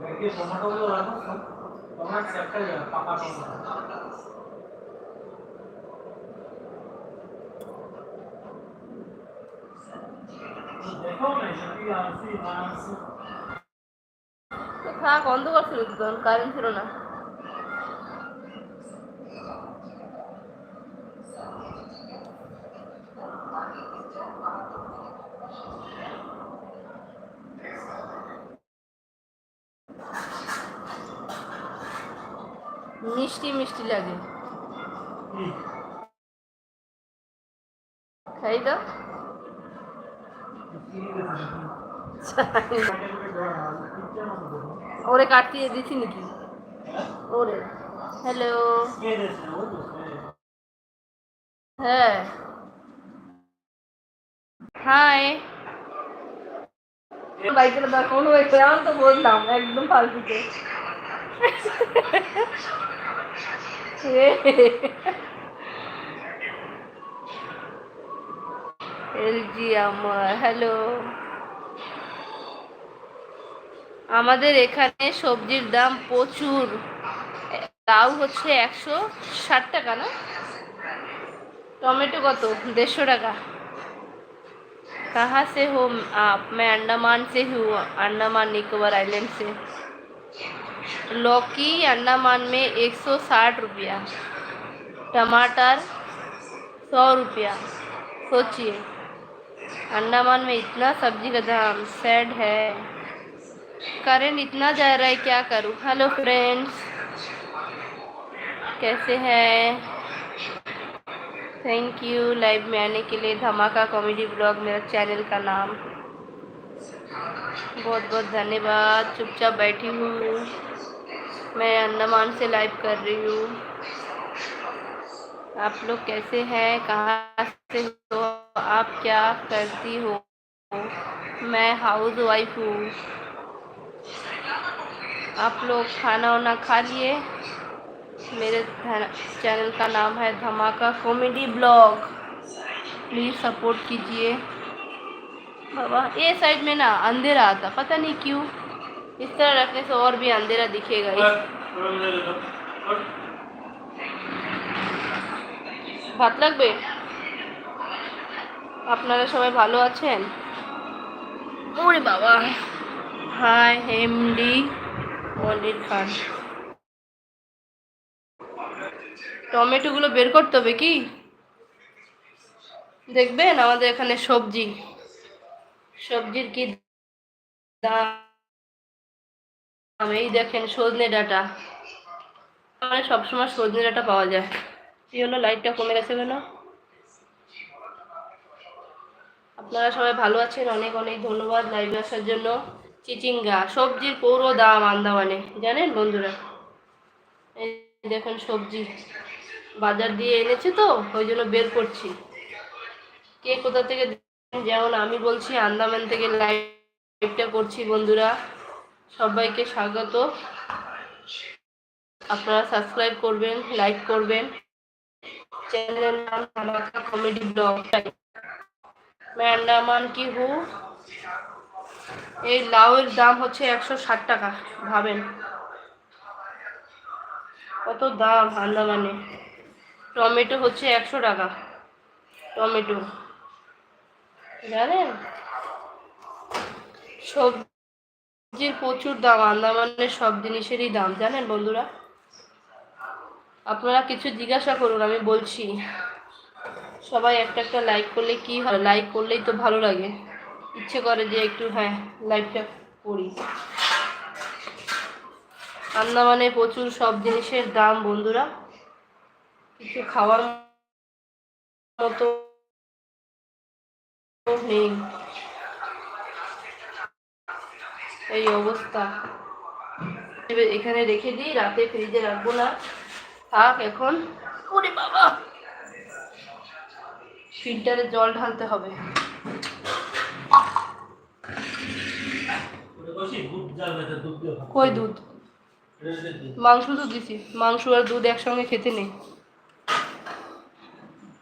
ব্যাগে টমেটোগুলো রাখো টমেটো যাবে পাকা টমেটো দেখো থাক অন্ধকার ছিল কারেন্ট ছিল না। মিষ্টি মিষ্টি লাগে। খাই ওরে কাটিয়ে দিছি নাকি? ওরে। হ্যালো হ্যাঁ। হাই বাইকের দা কোনো তো বললাম একদম ফালতুতে এলজি আমার হ্যালো আমাদের এখানে সবজির দাম প্রচুর লাউ হচ্ছে একশো ষাট টাকা না टोमेटो कत डेढ़ टाका कहाँ से हो आप मैं अंडमान से हूँ अंडमान निकोबार आइलैंड से लौकी अंडामान में एक सौ साठ रुपया। टमाटर सौ रुपया। सोचिए, अंडमान में इतना सब्ज़ी का दाम सैड है। करेंट इतना जा रहा है, क्या करूँ? हेलो फ्रेंड्स कैसे हैं? थैंक यू लाइव में आने के लिए धमाका कॉमेडी ब्लॉग मेरा चैनल का नाम। बहुत बहुत धन्यवाद। चुपचाप बैठी हूँ। मैं अंडमान से लाइव कर रही हूँ। आप लोग कैसे हैं? कहाँ से हो? आप क्या करती हो? मैं हाउस वाइफ हूँ। आप लोग खाना वाना खा लिए? मेरे चैनल का नाम है धमाका कॉमेडी ब्लॉग प्लीज़ सपोर्ट कीजिए। बाबा, ये साइड में ना अंधेरा आता, पता नहीं क्यों। इस तरह रखने से और भी अंधेरा दिखेगा इस- ভাত লাগবে আপনারা সবাই ভালো আছেন ওরে বাবা হাই এমডি মল্লিক খান টমেটোগুলো বের করতে হবে কি দেখবেন আমাদের এখানে সবজি সবজির কি দাম এই দেখেন সজনে ডাটা। মানে সবসময় সজনে ডাটা পাওয়া যায়। এই জন্য লাইটটা কমে গেছে কেন? আপনারা সবাই ভালো আছেন? অনেক অনেক ধন্যবাদ লাইভে আসার জন্য। চিচিঙ্গা, সবজির পুরো দাম আন্দামানে। জানেন বন্ধুরা? এই দেখুন সবজি। বাজার দিয়ে এনেছে তো, ওই জন্য বের করছি। কে কোথা থেকে? যেমন আমি বলছি, আন্দামান থেকে লাইভটা করছি বন্ধুরা। সবাইকে স্বাগত। আপনারা সাবস্ক্রাইব করবেন লাইক করবেন। চ্যানেলের নাম ধামাকা কমেডি ব্লগ। ম্যান্ডামান কি হু? এই লাউয়ের দাম হচ্ছে একশো ষাট টাকা, ভাবেন। কত দাম আন্দামানে টমেটো হচ্ছে একশো টাকা, টমেটো। জানেন? সবজি সবজির প্রচুর দাম, আন্দামানের সব জিনিসেরই দাম, জানেন বন্ধুরা? আপনারা কিছু জিজ্ঞাসা করুন, আমি বলছি। সবাই একটা একটা লাইক করলে কি হয়? লাইক করলেই তো ভালো লাগে। ইচ্ছে করে যে একটু হ্যাঁ লাইকটা করি। আন্দামানে প্রচুর সব জিনিসের দাম, বন্ধুরা। কিছু খাওয়ার মতো নেই। এই অবস্থা। এবার এখানে রেখে দিই রাতে ফ্রিজে রাখব না। থাক এখন। ওরে বাবা। ফিল্টারে জল ঢালতে হবে। কই দুধ। মাংস তো দিছি। মাংস আর দুধ একসঙ্গে খেতে নেই।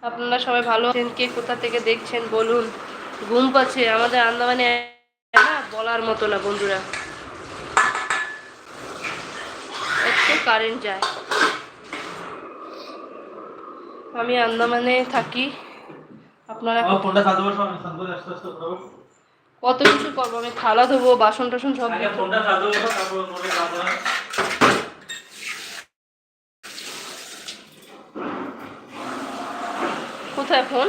আপনারা সবাই ভালো আছেন? কে কোথা থেকে দেখছেন বলুন। ঘুম পাচ্ছে। আমাদের আন্দামানে বলার মতো না বন্ধুরা। একটু কারেন্ট যায়। আমি আন্দামানে থাকি। আপনারা কত কিছু করব? আমি থালা ধোবো বাসন টাসন সব কোথায় ফোন?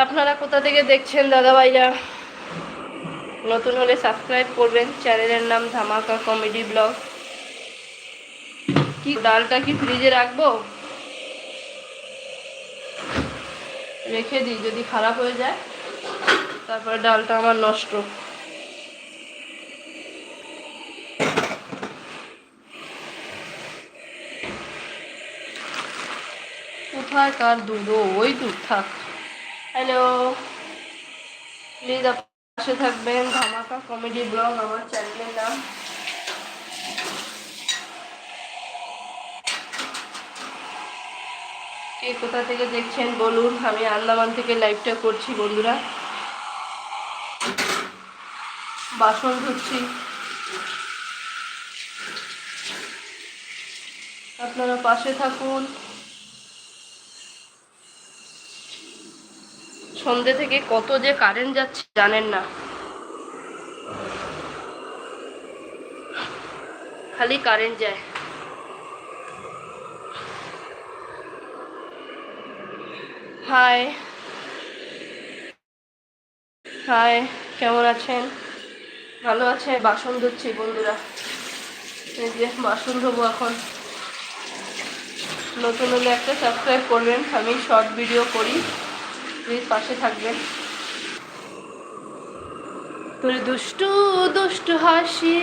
আপনারা কোথা থেকে দেখছেন দাদা ভাইরা নতুন হলে সাবস্ক্রাইব করবেন। চ্যানেলের নাম ধামাকা কমেডি ব্লগ কি, ডালটা কি ফ্রিজে রাখব? রেখে দিই, যদি খারাপ হয়ে যায়, তারপরে ডালটা আমার নষ্ট। কোথায় কার দুধ ওই দুধ থাক। হ্যালো প্লিজ পাশে থাকবেন। ধামাকা কমেডি ব্লগ আমার চ্যানেলের নাম। কে কোথা থেকে দেখছেন, বলুন। আমি আন্দামান থেকে লাইভটা করছি, বন্ধুরা। বাসন ধুচ্ছি। আপনারা পাশে থাকুন। সন্ধ্যে থেকে কত যে কারেন্ট যাচ্ছে জানেন না। খালি কারেন্ট যায়। হাই হাই কেমন আছেন? ভালো আছে? বাসন ধুচ্ছি বন্ধুরা। এই যে বাসন ধোবো এখন। নতুন হলে একটা সাবস্ক্রাইব করবেন। আমি শর্ট ভিডিও করি। প্লিজ পাশে থাকবেন। তোর দুষ্টু দুষ্টু হাসি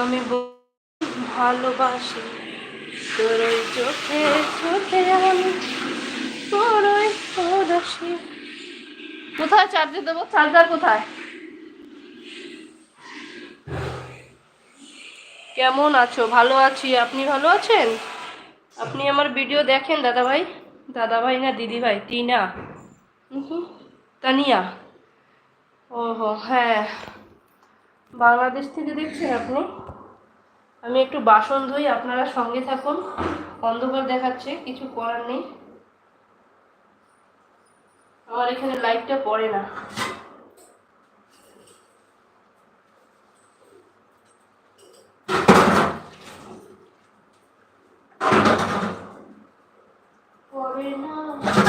আমি ভালোবাসি। তোর ওই চোখে চোখে আমি তোর ওই পরশি কোথায় চার্জার দেবো? চার্জার কোথায়? কেমন আছো? ভালো আছি। আপনি ভালো আছেন? আপনি আমার ভিডিও দেখেন দাদা ভাই দাদা ভাই না দিদি ভাই টিনা। তানিয়া? ওহো হ্যাঁ। বাংলাদেশ থেকে দেখছেন আপনি? আমি একটু বাসন ধুই, আপনারা সঙ্গে থাকুন। অন্ধকার দেখাচ্ছে, কিছু করার নেই। আমার এখানে লাইটটা পড়ে না। পড়ে না।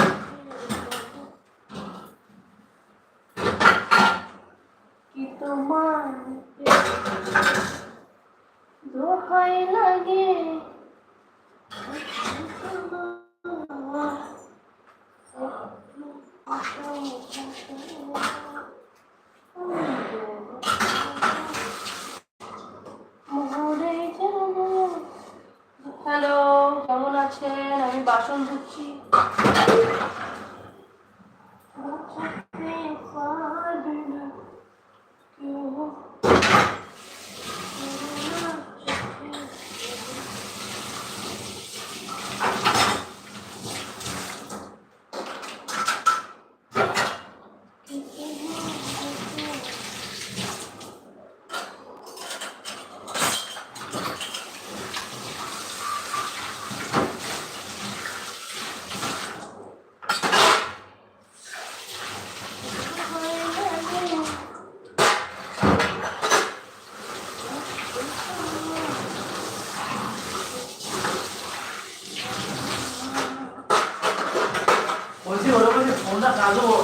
চার্জও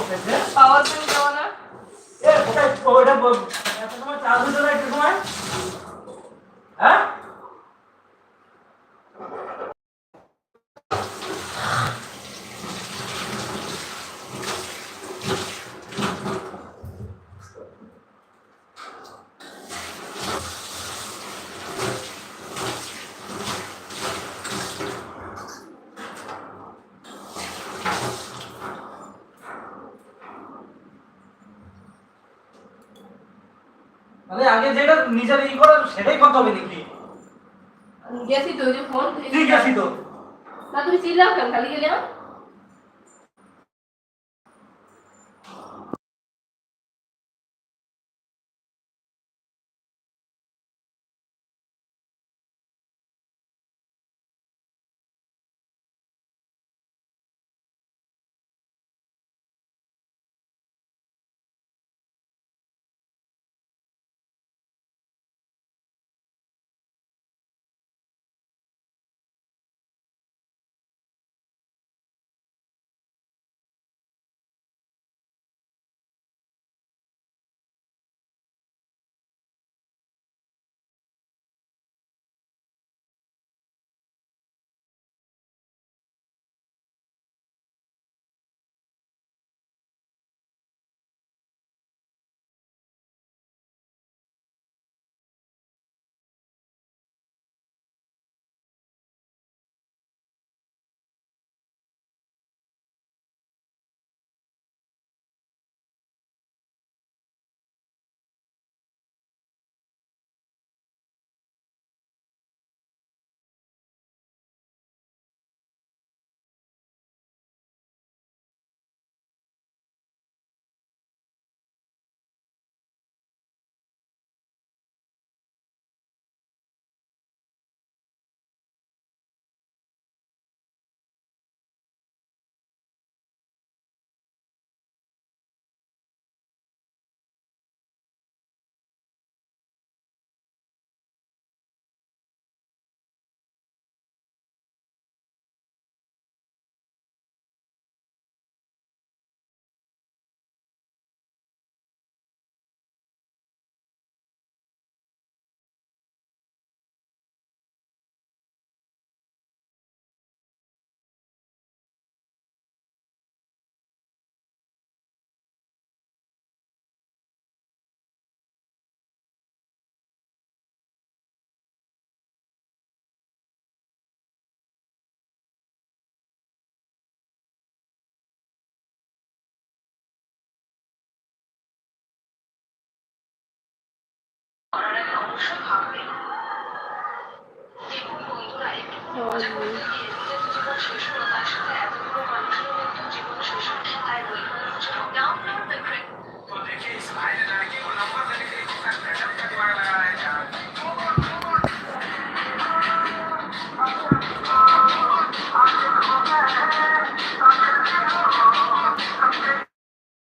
পাওয়ার ব্যাংক দেওয়া না? এ ওটা ওটা এত সময় চার্জ হতো না একটু সময়। মানে আগে যেটা নিজের ই করে সেটাই করতে হবে নাকি? গেছি তো যে ফোন ঠিক আছে তো। না তুমি চিল্লাও কেন? খালি গেলে 要玩。